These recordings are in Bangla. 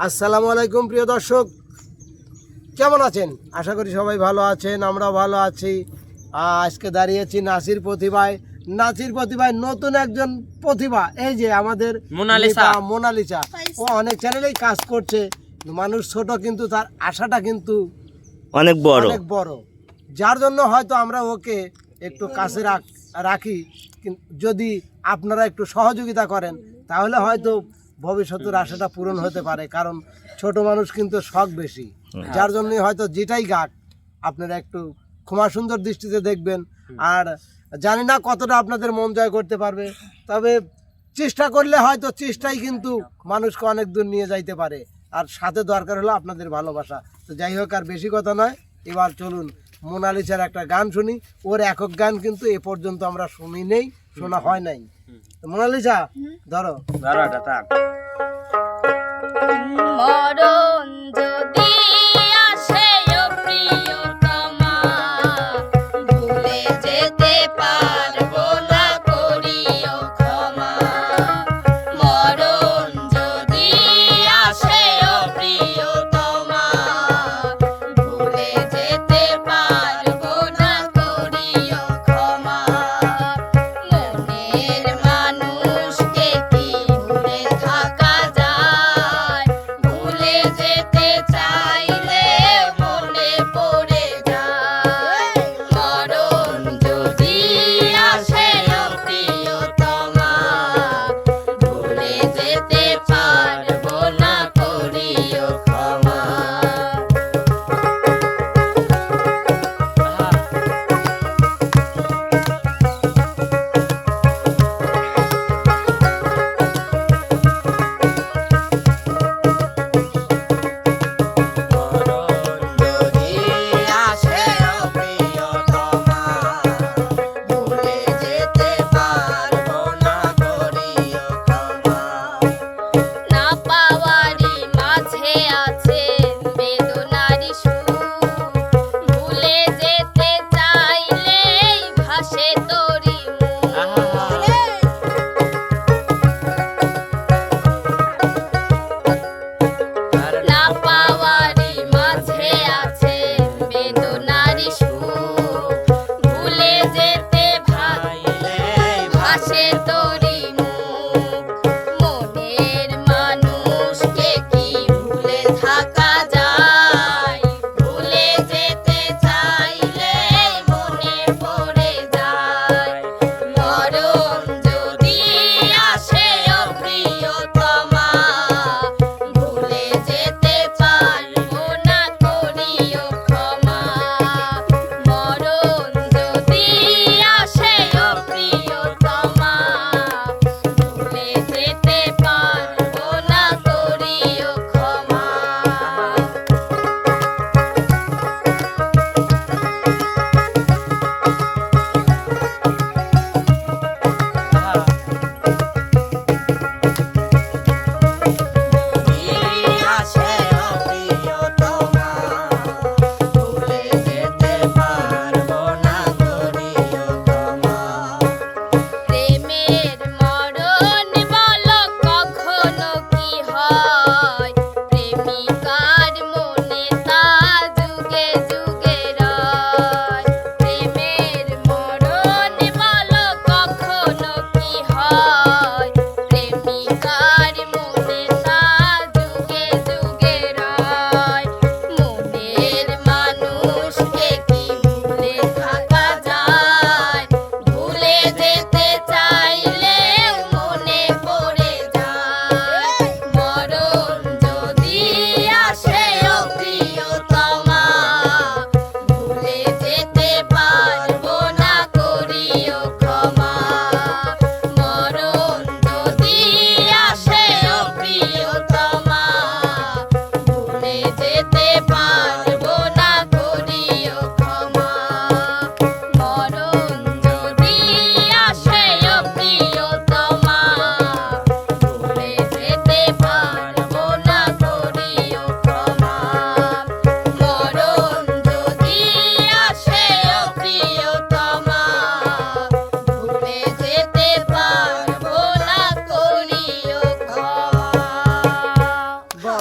আসসালামু আলাইকুম প্রিয় দর্শক। কেমন আছেন? আশা করি সবাই ভালো আছেন আমরাও ভালো আছি। আজকে দাঁড়িয়েছি নাসির প্রতিভায়। নাসির প্রতিভায় নতুন একজন প্রতিভা। এই যে আমাদের মোনালিসা। মোনালিসা। ও অনেক চ্যানেলেই কাজ করছে। মানুষ ছোট কিন্তু তার আশাটা কিন্তু অনেক বড়। অনেক বড়। যার জন্য হয়তো আমরা ওকে একটু কাছে রাখ- যদি আপনারা একটু সহযোগিতা করেন তাহলে হয়তো ভবিষ্যতের আশাটা পূরণ হতে পারে কারণ ছোট মানুষ কিন্তু শখ বেশি। যার জন্য হয়তো যেটাই গাক আপনারা একটু ক্ষমা সুন্দর দৃষ্টিতে দেখবেন। আর জানি না কতটা আপনাদের মন জয় করতে পারবে তবে চেষ্টা করলে হয়তো চেষ্টাই কিন্তু মানুষকে অনেক দূর নিয়ে যাইতে পারে। আর সাথে দরকার হলো আপনাদের ভালোবাসা। তো যাই হোক আর বেশি কথা নয় এবার চলুন মোনালিসার একটা গান শুনি। ওর একক গান কিন্তু এ পর্যন্ত আমরা শুনি নেই শোনা হয় নাই। তো মোনালিসা ধরো। ধরো এটা টান।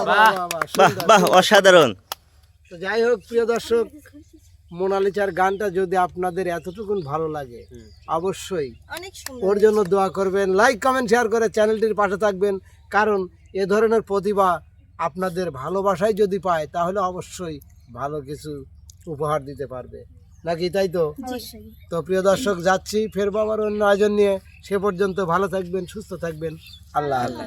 বাহ, বাহ, বাহ বাহ অসাধারণ। তো যাই হোক প্রিয় দর্শক মোনালিসার গানটা যদি আপনাদের এতটুকু ভালো লাগে অবশ্যই ওর জন্য দোয়া করবেন লাইক কমেন্ট শেয়ার করে চ্যানেলটির পাশে থাকবেন। কারণ এ ধরনের প্রতিভা আপনাদের ভালোবাসায় যদি পায় তাহলে অবশ্যই ভালো কিছু উপহার দিতে পারবে। নাকি তাই তো? তো প্রিয় দর্শক যাচ্ছি ফেরবো আবার অন্য আয়োজন নিয়ে। সে পর্যন্ত ভালো থাকবেন সুস্থ থাকবেন। আল্লাহ আল্লাহ